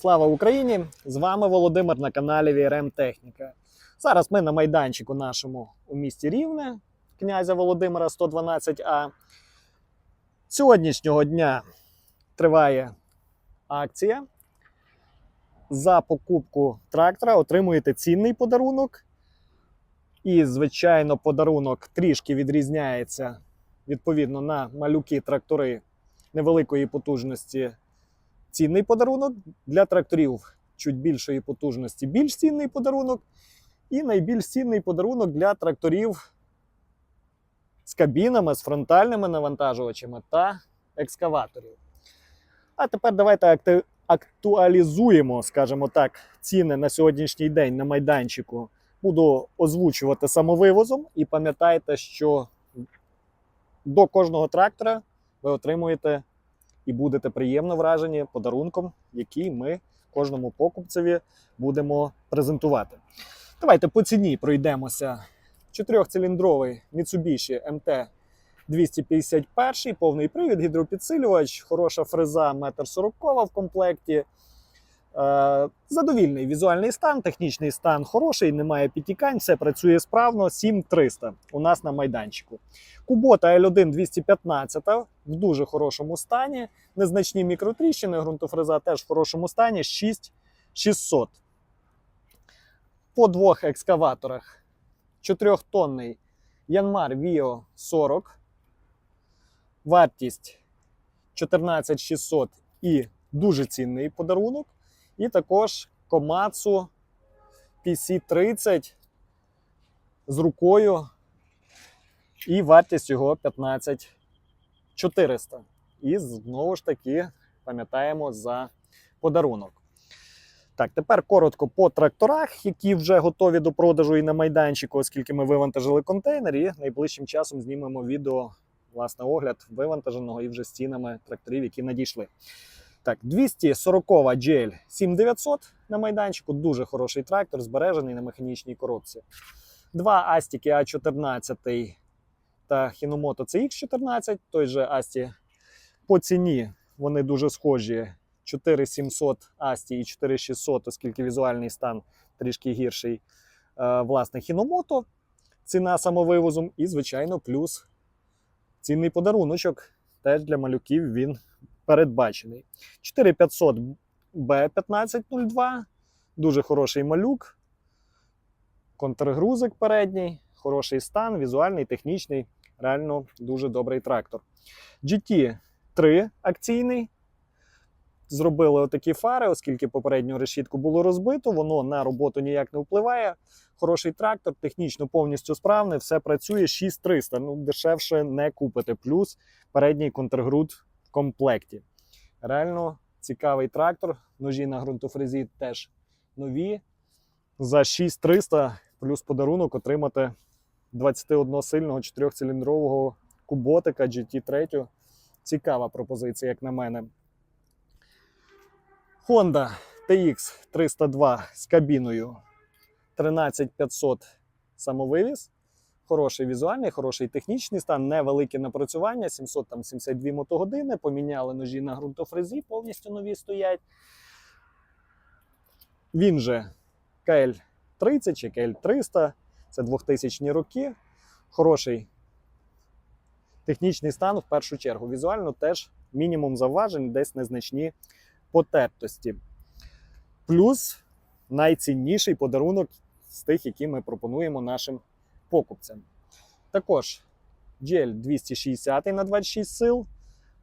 Слава Україні! З вами Володимир на каналі VRM Техніка. Зараз ми на майданчику нашому у місті Рівне, князя Володимира 112А. Сьогоднішнього дня триває акція. За покупку трактора отримуєте цінний подарунок. І, звичайно, подарунок трішки відрізняється відповідно на малюки трактори невеликої потужності. Цінний подарунок для тракторів чуть більшої потужності, більш цінний подарунок. І найбільш цінний подарунок для тракторів з кабінами, з фронтальними навантажувачами та екскаваторів. А тепер давайте актуалізуємо, скажімо так, ціни на сьогоднішній день на майданчику. Буду озвучувати самовивозом. І пам'ятайте, що до кожного трактора ви отримуєте і будете приємно вражені подарунком, який ми кожному покупцеві будемо презентувати. Давайте по ціні пройдемося. Чотирьохциліндровий Mitsubishi MT 251, повний привід, гідропідсилювач, хороша фреза 1,40 м в комплекті. Е, Задовільний візуальний стан, технічний стан хороший, немає підтікань, все працює справно. 7300 у нас на майданчику. Кубота L1 215 в дуже хорошому стані. Незначні мікротріщини, ґрунтофреза теж в хорошому стані 6600. По двох екскаваторах 4-тонний Янмар Vio 40. Вартість 14600 і дуже цінний подарунок. І також Komatsu PC30 з рукою. І вартість його 15400. І знову ж таки пам'ятаємо за подарунок. Так, тепер коротко по тракторах, які вже готові до продажу і на майданчику, оскільки ми вивантажили контейнер, і найближчим часом знімемо відео, власне, огляд вивантаженого і вже з цінами тракторів, які надійшли. Так, 240 GL 7900 на майданчику. Дуже хороший трактор, збережений на механічній коробці. Два Астіки А14 та Hinomoto CX14, той же Асті по ціні вони дуже схожі. 4700 Асті і 4600, оскільки візуальний стан трішки гірший. Е, Власне, Hinomoto, ціна самовивозом, і, звичайно, плюс цінний подаруночок. Теж для малюків він передбачений. 4500 B1502, дуже хороший малюк. Контргрузик передній, хороший стан, візуальний, технічний, реально дуже добрий трактор. GT3 акційний. Зробили отакі фари, оскільки попередню решітку було розбито, воно на роботу ніяк не впливає. Хороший трактор, технічно повністю справний, все працює 6300. Ну, дешевше не купите. Плюс передній контргруд в комплекті. Реально цікавий трактор. Ножі на ґрунтофрезі теж нові. За 6300 плюс подарунок отримати 21 сильного 4-циліндрового куботика GT3. Цікава пропозиція, як на мене. Honda TX 302 з кабіною 13500 самовивіз. Хороший візуальний, хороший технічний стан, невелике напрацювання, 772 мотогодини. Поміняли ножі на ґрунтофрезі, повністю нові стоять. Він же КЛ-30 чи КЛ-300, це 2000 роки. Хороший технічний стан в першу чергу. Візуально теж мінімум заважень, десь незначні потертості. Плюс найцінніший подарунок з тих, які ми пропонуємо нашим покупцям. Також GL 260 на 26 сил,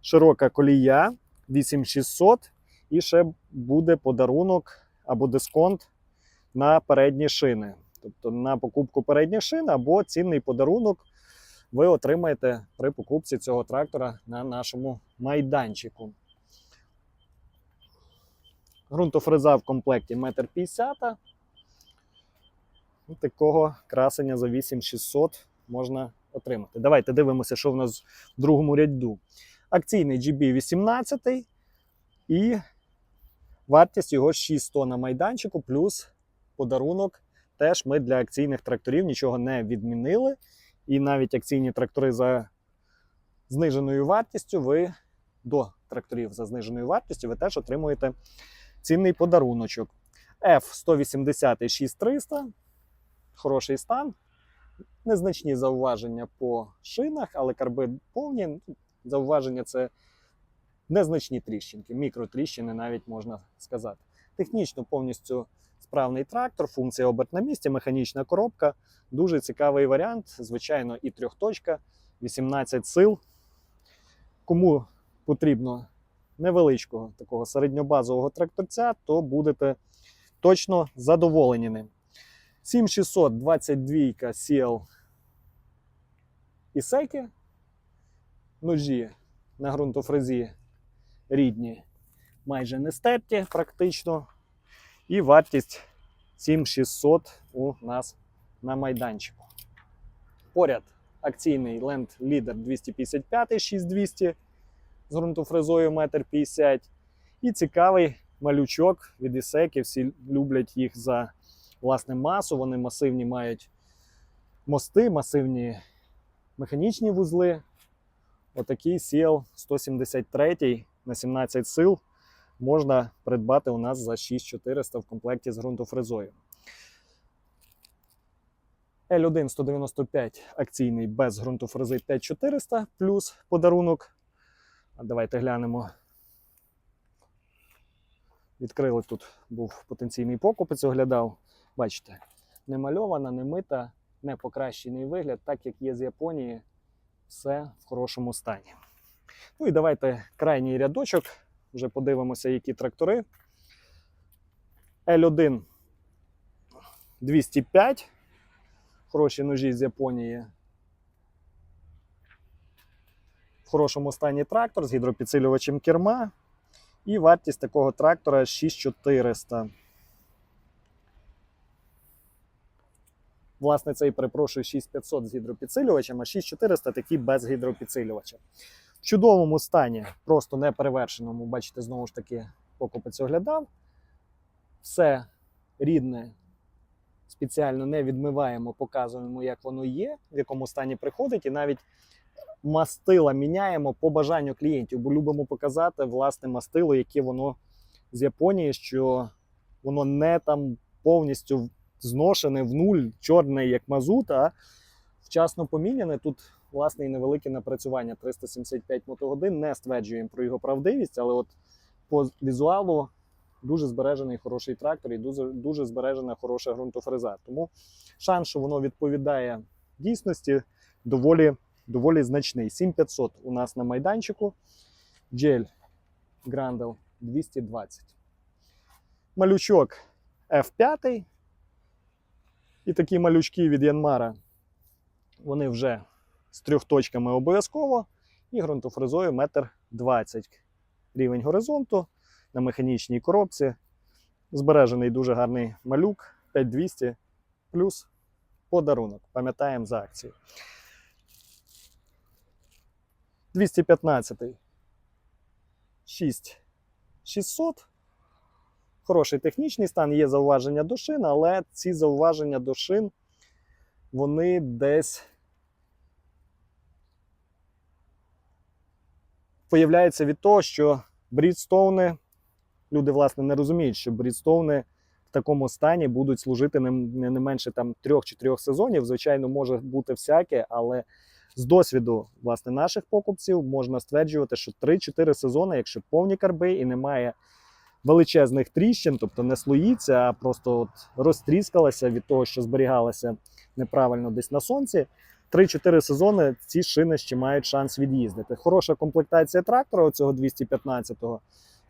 широка колія 8600 і ще буде подарунок або дисконт на передні шини. Тобто на покупку передніх шин або цінний подарунок ви отримаєте при покупці цього трактора на нашому майданчику. Грунтофреза в комплекті 1,50 м. Такого красення за 8600 можна отримати. Давайте дивимося, що в нас в другому ряду. Акційний GB18 і вартість його 600 на майданчику, плюс подарунок. Теж ми для акційних тракторів нічого не відмінили. І навіть акційні трактори за зниженою вартістю ви до тракторів за зниженою вартістю ви теж отримуєте цінний подаруночок. F180 6300. Хороший стан. Незначні зауваження по шинах, але карби повні. Зауваження це незначні тріщинки, мікротріщини навіть можна сказати. Технічно повністю справний трактор, функція оберт на місці, механічна коробка. Дуже цікавий варіант. Звичайно, і трьохточка, 18 сил. Кому потрібно невеличкого такого середньобазового тракторця, то будете точно задоволені ним. 7622 CL Ісеки. Ножі на ґрунтофрезі рідні, майже не стерті практично. І вартість 7600 у нас на майданчику. Поряд акційний Land Leader 255 6200 з ґрунтофрезою 1,50 м. І цікавий малючок від Ісеки. Всі люблять їх за власне масу. Вони масивні мають мости, масивні механічні вузли. Отакий CL 173 на 17 сил можна придбати у нас за 6400 в комплекті з ґрунтофрезою. L1 195 акційний без ґрунтофрези 5400 плюс подарунок. Давайте глянемо. Відкрили тут, був потенційний покупець, оглядав. Бачите, не мальована, не мита, не покращений вигляд, так як є з Японії, все в хорошому стані. Ну і давайте крайній рядочок. Вже подивимося, які трактори. L1 205. Хороші ножі з Японії. В хорошому стані трактор з гідропідсилювачем керма. І вартість такого трактора 6400. Власне, цей перепрошую 6500 з гідропідсилювачем, а 6400 такий без гідропідсилювача. В чудовому стані, просто неперевершеному, бачите, знову ж таки, покупець оглядав. Все рідне, спеціально не відмиваємо, показуємо, як воно є, в якому стані приходить, і навіть мастила міняємо по бажанню клієнтів, бо любимо показати власне мастило, яке воно з Японії, що воно не там повністю зношене в нуль, чорне, як мазут, а вчасно поміняне. Тут власне і невелике напрацювання 375 мотогодин. Не стверджуємо про його правдивість, але от по візуалу дуже збережений хороший трактор і дуже, дуже збережена хороша ґрунтофреза. Тому шанс, що воно відповідає дійсності, доволі, доволі значний. 7500 у нас на майданчику. Джель Грандел 220. Малючок F5. І такі малючки від Янмара. Вони вже з трьох точками обов'язково. І ґрунтофрезою 1,20 м. Рівень горизонту на механічній коробці. Збережений дуже гарний малюк 5200 плюс подарунок. Пам'ятаємо за акцію. 215 6600. Хороший технічний стан, є зауваження до шин, але ці зауваження до шин вони десь появляються від того, що брідстоуни, люди, власне, не розуміють, що брідстоуни в такому стані будуть служити не, не менше там трьох чи трьох сезонів. Звичайно, може бути всяке, але з досвіду власне наших покупців можна стверджувати, що 3-4 сезони, якщо повні карби і немає величезних тріщин, тобто не слоїться, а просто от розтріскалася від того, що зберігалася неправильно десь на сонці. 3-4 сезони ці шини ще мають шанс від'їздити. Хороша комплектація трактора, оцього 215-го.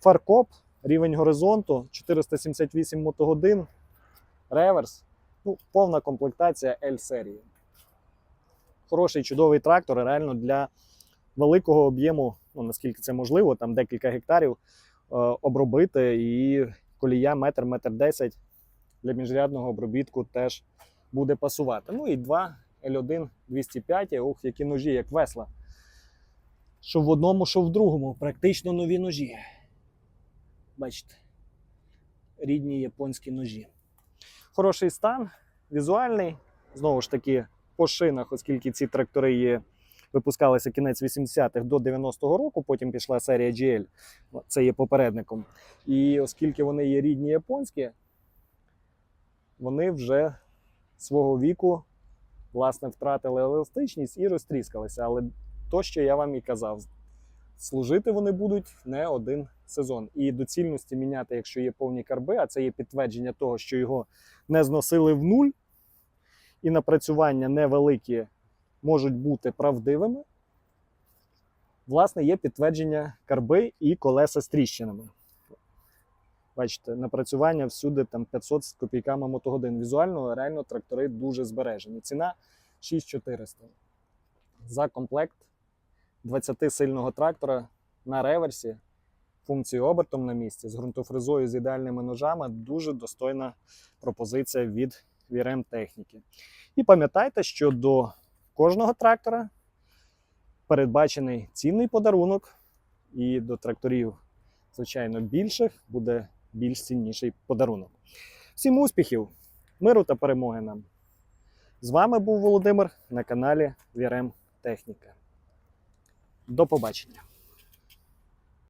Фаркоп, рівень горизонту, 478 мотогодин, реверс. Ну, повна комплектація L-серії. Хороший чудовий трактор, реально для великого об'єму, ну наскільки це можливо, там декілька гектарів е, обробити, і колія метр, метр десять для міжрядного обробітку теж буде пасувати. Ну і два L1 205, ух, які ножі, як весла. Що в одному, що в другому. Практично нові ножі. Бачите, рідні японські ножі. Хороший стан, візуальний. Знову ж таки, по шинах, оскільки ці трактори є випускалися кінець 80-х до 90-го року, потім пішла серія GL, це є попередником. І оскільки вони є рідні японські, вони вже свого віку власне втратили еластичність і розтріскалися. Але то, що я вам і казав, служити вони будуть не один сезон. І доцільності міняти, якщо є повні карби, а це є підтвердження того, що його не зносили в нуль, і напрацювання невеликі можуть бути правдивими. Власне, є підтвердження карби і колеса з тріщинами. Бачите, напрацювання всюди там 500 з копійками мотогодин. Візуально реально трактори дуже збережені. Ціна 6400 за комплект 20-сильного трактора на реверсі, функцією обертом на місці, з ґрунтофрезою з ідеальними ножами. Дуже достойна пропозиція від VRM техніки. І пам'ятайте, що до кожного трактора передбачений цінний подарунок, і до тракторів, звичайно, більших буде більш цінніший подарунок. Всім успіхів, миру та перемоги нам! З вами був Володимир на каналі VRM Техніка. До побачення!